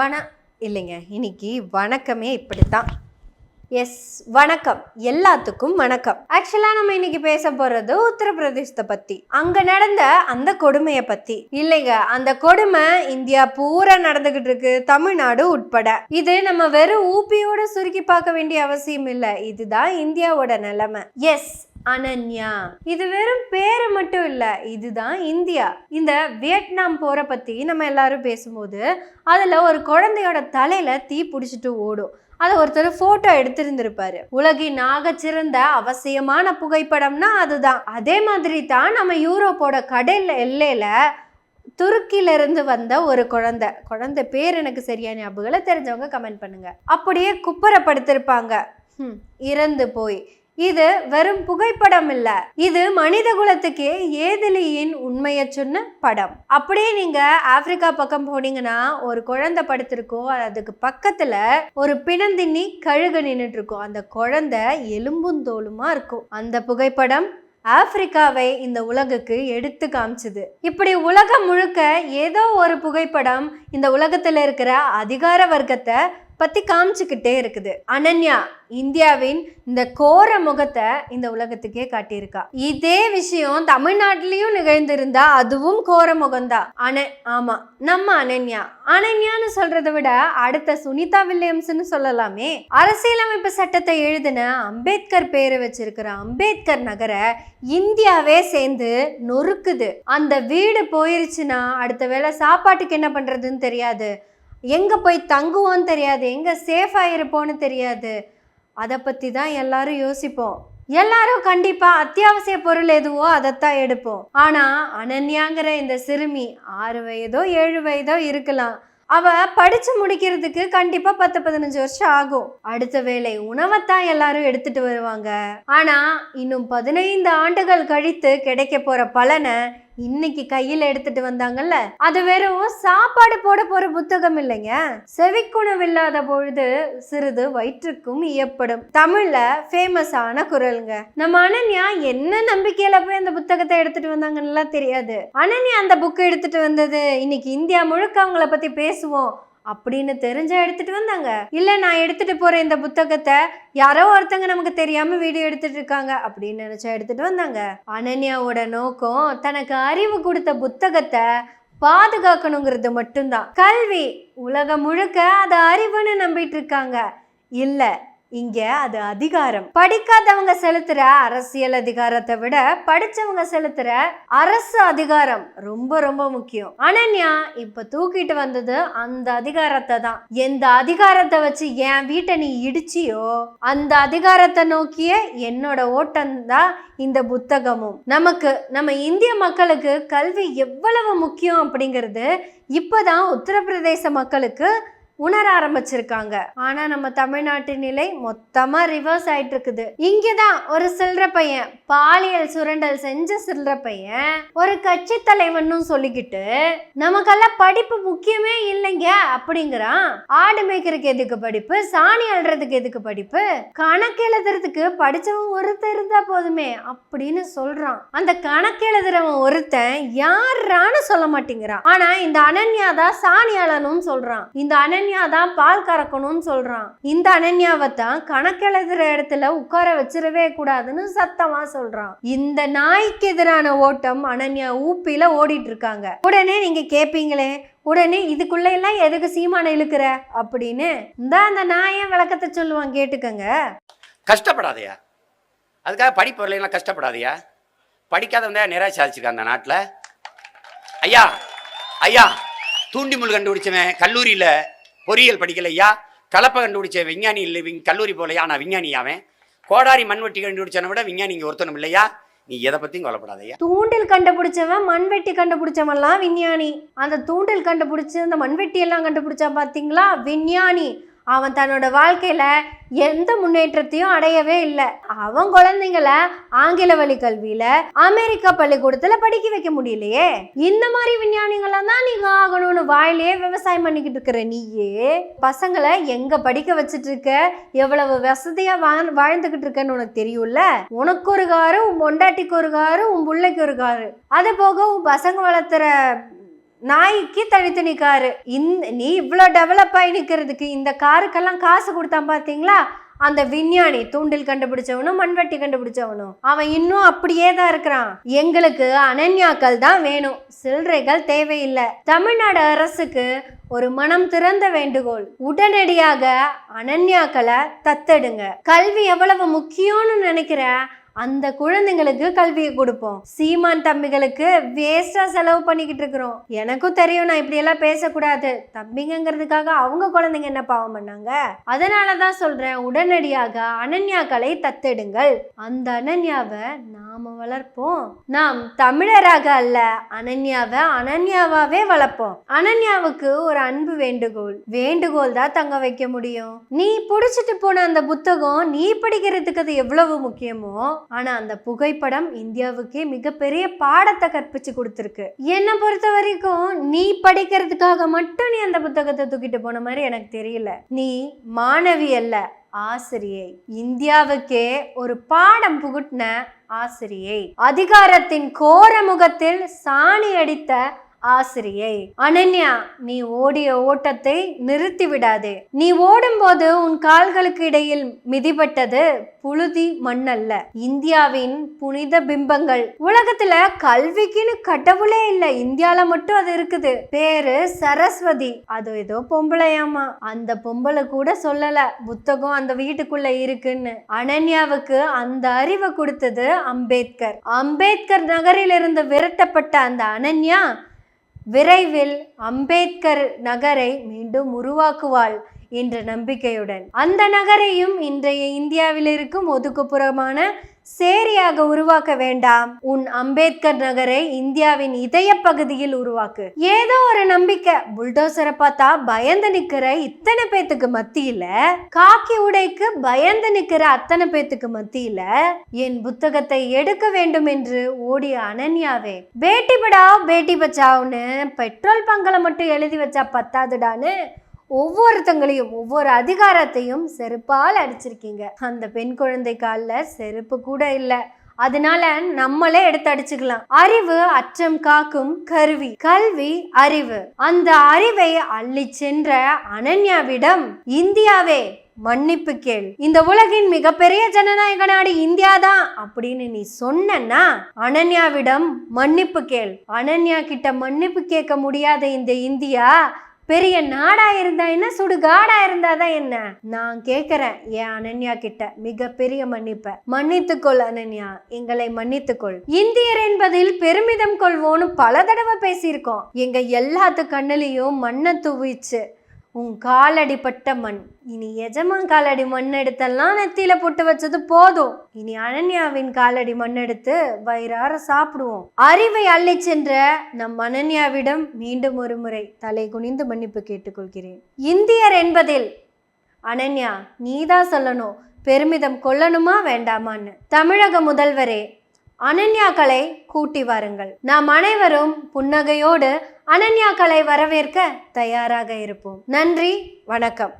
வண இல்லைங்க இன்னைக்கு வணக்கமே இப்படித்தான். எஸ் வணக்கம். எல்லாத்துக்கும் வணக்கம். ஆக்சுவலாக நம்ம இன்னைக்கு பேச போகிறது உத்தரப்பிரதேசத்தை பற்றி அங்கே நடந்த அந்த கொடுமையை பற்றி இல்லைங்க அந்த கொடுமை இந்தியா பூரா நடந்துக்கிட்டு இருக்கு தமிழ்நாடு உட்பட. இது நம்ம வெறும் ஊபியோட சுருக்கி பார்க்க வேண்டிய அவசியம் இல்லை. இதுதான் இந்தியாவோட நிலைமை. எஸ் அனன்யா. இது வெறும் பேரு மட்டும் இல்ல இதுதான் இந்தியா. இந்த வியட்நாம் போரை பத்தி நம்ம எல்லாரும் பேசும்போது அதுல ஒரு குழந்தையோட தலையில தீ பிடிச்சிட்டு ஓடும். அதை ஒருத்தர் ஃபோட்டோ எடுத்திருந்திருப்பாரு. உலகின் சிறந்த அவசியமான புகைப்படம்னா அதுதான். அதே மாதிரி தான் நம்ம யூரோப்போட கடல் எல்லையில துருக்கியிலிருந்து வந்த ஒரு குழந்தை. குழந்தை பேர் எனக்கு சரியா ஞாபகம் தெரிஞ்சவங்க கமெண்ட் பண்ணுங்க. அப்படியே குப்புறப்படுத்திருப்பாங்க. ஹம், இறந்து போய். இது வெறும் புகைப்படம் இல்ல இது மனித குலத்துக்கே ஏதிலியின் உண்மையை சொன்ன படம். அப்படியே நீங்க ஆப்பிரிக்கா பக்கம் போனீங்கன்னா ஒரு குழந்தை படுத்திருக்கோம். அதுக்கு பக்கத்துல ஒரு பிணந்தின்னி கழுகு நின்றுட்டு இருக்கும் அந்த குழந்தை எலும்பும் தோலுமா இருக்கும். அந்த புகைப்படம் ஆப்பிரிக்காவை இந்த உலகுக்கு எடுத்து காமிச்சுது. இப்படி உலகம் முழுக்க ஏதோ ஒரு புகைப்படம் இந்த உலகத்தில் இருக்கிற அதிகார வர்க்கத்தை பத்தி காமிச்சுக்கிட்டே இருக்குது. அனன்யா இந்தியாவின் இந்த கோர முகத்தை இந்த உலகத்துக்கே காட்டியிருக்கா. இதே விஷயம் தமிழ்நாட்டிலையும் நிகழ்ந்திருந்தா அதுவும் கோர முகம்தான். அன ஆமா நம்ம அனன்யா. அனன்யான்னு சொல்றதை விட அடுத்த சுனிதா வில்லியம்ஸ்னு சொல்லலாமே. அரசியலமைப்பு சட்டத்தை எழுதின அம்பேத்கர் பேரை வச்சிருக்கிற அம்பேத்கர் நகரை இந்தியாவே சேர்ந்து நொறுக்குது. அந்த வீடு போயிருச்சுன்னா அடுத்த வேளை சாப்பாட்டுக்கு என்ன பண்றதுன்னு தெரியாது. எங்கே போய் தங்குவோன்னு தெரியாது எங்கே சேஃபாக இருப்போன்னு தெரியாது. அதை பற்றி தான் எல்லாரும் யோசிப்போம். எல்லாரும் கண்டிப்பாக அத்தியாவசிய பொருள் எதுவோ அதைத்தான் எடுப்போம். ஆனால் அனன்யாங்கிற இந்த சிறுமி ஆறு வயதோ ஏழு வயதோ இருக்கலாம். அவ படிச்சு முடிக்கிறதுக்கு கண்டிப்பா பத்து பதினஞ்சு வருஷம் ஆகும். அடுத்த வேளை உணவைத்தான் எல்லாரும் எடுத்துட்டு வருவாங்க. ஆனா இன்னும் பதினைந்து ஆண்டுகள் கழித்து கிடைக்க போற பலனை இன்னைக்கு கையில எடுத்துட்டு வந்தாங்கல்ல? அது வெறும் சாப்பாடு போட போற புத்தகம் இல்லைங்க. செவிக்குணம் இல்லாத பொழுது சிறிது வயிற்றுக்கும் இயப்படும். தமிழ்ல ஃபேமஸான குரலுங்க. நம்ம அனன்யா என்ன நம்பிக்கையில போய் அந்த புத்தகத்தை எடுத்துட்டு வந்தாங்கன்னு தெரியாது. அனன்யா அந்த புக்கை எடுத்துட்டு வந்தது இன்னைக்கு இந்தியா முழுக்க அவங்கள பத்தி பேசுவோம். அப்படின்னு தெரிஞ்ச எடுத்துட்டு வந்தாங்க. இல்லை நான் எடுத்துட்டு போற இந்த புத்தகத்தை. யாரோ ஒருத்தங்க நமக்கு தெரியாம வீடியோ எடுத்துட்டு இருக்காங்க அப்படின்னு நினைச்சா எடுத்துட்டு வந்தாங்க. அனன்யாவோட நோக்கம் தனக்கு அறிவு கொடுத்த புத்தகத்தை பாதுகாக்கணுங்கிறது மட்டும்தான். கல்வி உலகம் முழுக்க அது அறிவுன்னு நம்பிட்டு இருக்காங்க. இல்லை இங்க அது அதிகாரம். படிக்காதவங்க செலுத்துற அரசியல் அதிகாரத்தை விட படிச்சவங்க செலுத்துற அரசு அதிகாரம் ரொம்ப ரொம்ப முக்கியம். அனன்யா இப்ப தூக்கிட்டு வந்தது அந்த அதிகாரத்தை தான். எந்த அதிகாரத்தை வச்சு என் வீட்டை நீ இடிச்சியோ அந்த அதிகாரத்தை நோக்கிய என்னோட ஓட்டம் தான் இந்த புத்தகமும். நமக்கு நம்ம இந்திய மக்களுக்கு கல்வி எவ்வளவு முக்கியம் அப்படிங்கிறது இப்பதான் உத்தரப்பிரதேச மக்களுக்கு உணர ஆரம்பிச்சிருக்காங்க. ஆனா நம்ம தமிழ்நாட்டு நிலை மொத்தமா ரிவர்ஸ் ஆயிட்டு இருக்குது இங்கதான் ஒரு சில்லற பையன் பாலியல் சுரண்டல் செஞ்ச சில்லற பையன் ஒரு கட்சி தலைவன் சொல்லிக்கிட்டு நமக்கெல்லாம் படிப்பு முக்கியமே இல்லைங்க அப்படிங்கிறான். ஆடு மேய்க்கிறதுக்கு எதுக்கு படிப்பு? சாணி அல்றதுக்கு எதுக்கு படிப்பு? கணக்கு எழுதுறதுக்கு படிச்சவன் ஒருத்தர் இருந்தா போதுமே அப்படின்னு சொல்றான். அந்த கணக்கு எழுதுறவன் ஒருத்தன் யாரான்னு சொல்ல மாட்டேங்கிறான். ஆனா இந்த அனன்யா தான் சாணி அழணும்னு சொல்றான். இந்த அனன்யா தான் பால் கறக்கணும்னு சொல்றான். இந்த அனன்யாவை தான் கணக்கெழுதுற இடத்துல உட்கார வச்சிடவே கூடாதுன்னு சத்தமா சொல்றான். இந்த நாய்க்கு எதிரான ஓட்டம் அனன்யா ஊப்பியில் ஓடிட்டு இருக்காங்க உடனே நீங்க கேட்பீங்களே உடனே இதுக்குள்ள எல்லாம் எதுக்கு சீமானை இழுக்கிற? அப்படின்னு இந்த அந்த நாயை விளக்கத்தை சொல்லுவான் கேட்டுக்கங்க. கஷ்டப்படாதயா. அதுக்காக படிப்பு வரலாம் கஷ்டப்படாதயா. படிக்காதவன் தான் நிறைய சாதிச்சிருக்கான் அந்த நாட்டில். ஐயா ஐயா தூண்டி முள் கண்டுபிடிச்சவன் கல்லூரியில் பொறியியல் படிக்கலையா? கலப்பை கண்டுபிடிச்ச விஞ்ஞானி இல்லை கல்லூரி போலையா? நான் விஞ்ஞானி அவன். கோடாரி மண்வெட்டி கண்டுபிடிச்சனை விட விஞ்ஞானி இங்கே ஒருத்தனும் இல்லையா? நீ எதை பற்றியும் கவலைப்படாதயா தூண்டில் கண்டுபிடிச்சவன் மண்வெட்டி கண்டுபிடிச்சவன்லாம் விஞ்ஞானி. அந்த தூண்டில் கண்டுபிடிச்சு அந்த மண்வெட்டி எல்லாம் கண்டுபிடிச்சா பாத்தீங்களா? விஞ்ஞானி. அவன் தன்னோட வாழ்க்கையில் எந்த முன்னேற்றத்தையும் அடையவே இல்லை. அவன் குழந்தைங்கள ஆங்கில வழி கல்வியில அமெரிக்கா பள்ளிக்கூடத்தில் படிக்க வைக்க முடியலையே. இந்த மாதிரி விஞ்ஞானிகளை தான் நீங்க ஆகணும்னு வாயிலேயே விவசாயம் பண்ணிக்கிட்டு இருக்கிற நீயே. பசங்களை எங்க படிக்க வச்சுட்டு இருக்க? எவ்வளவு வசதியா வாழ்ந்துகிட்டு இருக்கன்னு உனக்கு தெரியும்ல? உனக்கு ஒரு காரு உன் பொண்டாட்டிக்கு ஒரு காரு உன் பிள்ளைக்கு ஒரு காரு. அது போக உன் பசங்க வளர்த்துற நாய்க்கு தனித்தனி காரு இந்த நீ இவ்வளோ டெவலப் ஆகி நிற்கிறதுக்கு இந்த காருக்கெல்லாம் காசு கொடுத்தான் பார்த்தீங்களா? அந்த விஞ்ஞானி தூண்டில் கண்டுபிடிச்சவனும் மண்வெட்டி கண்டுபிடிச்சவனும். அவன் இன்னும் அப்படியே தான் இருக்கிறான். எங்களுக்கு அனன்யாக்கள் தான் வேணும். சில்லறைகள் தேவையில்லை. தமிழ்நாடு அரசுக்கு ஒரு மனம் திறந்த வேண்டுகோள். உடனடியாக அனன்யாக்களை தத்தெடுங்க. கல்வி எவ்வளவு முக்கியம்னு நினைக்கிற அந்த குழந்தைங்களுக்கு கல்வியை கொடுப்போம். சீமான் தம்பிகளுக்கு வேஸ்டா செலவு பண்ணிக்கிட்டு இருக்கிறோம். எனக்கும் தெரியும் நான் இப்படி எல்லாம் பேசக்கூடாது. தம்பிங்கிறதுக்காக அவங்க குழந்தைங்க என்ன பாவம் பண்ணாங்க? அதனாலதான் சொல்றேன் உடனடியாக அனன்யாக்களை தத்தெடுங்கள். அந்த அனன்யாவை நாம வளர்ப்போம். நாம் தமிழராக அல்ல அனன்யாவை அனன்யாவாவே வளர்ப்போம். அனன்யாவுக்கு ஒரு அன்பு வேண்டுகோள். வேண்டுகோள் தான் தங்க வைக்க முடியும். நீ புடிச்சிட்டு போன அந்த புத்தகம் நீ படிக்கிறதுக்கு அது எவ்வளவு முக்கியமோ ஆனா அந்த புகைப்படம் இந்தியாவுக்கே மிகப்பெரிய பாடத்தை கற்பிச்சு கொடுத்துருக்கு. என்னை பொறுத்த வரைக்கும் நீ படிக்கிறதுக்காக மட்டும் நீ அந்த புத்தகத்தை தூக்கிட்டு போன மாதிரி எனக்கு தெரியல. நீ மாணவி அல்ல ஆசிரியை. இந்தியாவுக்கே ஒரு பாடம் புகுட்டின ஆசிரியை. அதிகாரத்தின் கோர முகத்தில் சாணி அடித்த ஆசிரியை. அனன்யா நீ ஓடிய ஓட்டத்தை நிறுத்தி விடாதே நீ ஓடும்போது உன் கால்களுக்கு இடையில் மிதிபட்டது புழுதி மண்ணல்ல. இந்தியாவின் புனித பிம்பங்கள். உலகத்துல கல்விக்குன்னு கடவுளே இல்ல. இந்தியால மட்டும் அது இருக்குது. பேரு சரஸ்வதி. அது ஏதோ பொம்பளையாமா அந்த பொம்பளை கூட சொல்லல. புத்தகம் அந்த வீட்டுக்குள்ள இருக்குன்னு. அனன்யாவுக்கு அந்த அறிவை கொடுத்தது அம்பேத்கர். அம்பேத்கர் நகரில் இருந்து விரட்டப்பட்ட அந்த அனன்யா விரைவில் அம்பேத்கர் நகரை மீண்டும் உருவாக்குவாள் என்ற நம்பிக்கையுடன். அந்த நகரையும் இன்றைய இந்தியாவில் இருக்கும் ஒதுக்குப்புறமான சேரியாக உருவாக்க வேண்டாம். உன் அம்பேத்கர் நகரை இந்தியாவின் இதய பகுதியில் உருவாக்கு. ஏதோ ஒரு நம்பிக்கை. புல்டோசரை பார்த்தா பயந்து நிக்கிற இத்தனை பேத்துக்கு மத்தியில காக்கி உடைக்கு பயந்து நிக்கிற அத்தனை பேத்துக்கு மத்தியில என் புத்தகத்தை எடுக்க வேண்டும் என்று ஓடிய அனன்யாவே பேட்டி படாவ் பேட்டி பச்சாவ்னு பெட்ரோல் பங்கலை மட்டும் எழுதி வச்சா பத்தாதுடான்னு ஒவ்வொருத்தங்களையும் ஒவ்வொரு அதிகாரத்தையும் செருப்பால் அடிச்சிருக்கீங்க. அந்த பெண் குழந்தை காலில் செருப்பு கூட இல்லை. அதனால நம்மளே எடுத்து அடிச்சுக்கலாம். அறிவு அச்சம் காக்கும் கருவி. கல்வி அறிவு. அந்த அறிவை அள்ளி சென்ற அனன்யாவிடம் இந்தியாவே மன்னிப்பு கேள். இந்த உலகின் மிகப்பெரிய ஜனநாயக நாடு இந்தியா தான் அப்படின்னு நீ சொன்னா அனன்யாவிடம் மன்னிப்பு கேள். அனன்யா கிட்ட மன்னிப்பு கேட்க முடியாத இந்த இந்தியா பெரிய நாடா இருந்தா என்ன? சுடுகாடா இருந்தாதான் என்ன? நான் கேக்குறேன் என் அனன்யா கிட்ட. மிகப்பெரிய மன்னிப்ப. மன்னித்துக்கொள் அனன்யா. எங்களை மன்னித்துக்கொள். இந்தியர் என்பதில் பெருமிதம் கொள்வோன்னு பல தடவை பேசியிருக்கோம். எங்க எல்லாத்து கண்ணிலையும் மண்ணை தூவிச்சு உன் காலடிப்பட்ட மண். இனி எஜமான் காலடி மண் எடுத்தெல்லாம் நெத்தியில போட்டு வச்சது போதும். இனி அனன்யாவின் காலடி மண் எடுத்து வயிறார சாப்பிடுவோம். அறிவை அள்ளி சென்ற நம் அனன்யாவிடம் மீண்டும் ஒரு முறை தலை குனிந்து மன்னிப்பு கேட்டுக்கொள்கிறேன். இந்தியர் என்பதில் அனன்யா நீதான் சொல்லணும். பெருமிதம் கொள்ளணுமா? வேண்டாமான்னு. தமிழக முதல்வரே அனன்யாக்களை கூட்டி வாருங்கள். நாம் அனைவரும் புன்னகையோடு அனன்யாக்களை வரவேற்க தயாராக இருப்போம். நன்றி வணக்கம்.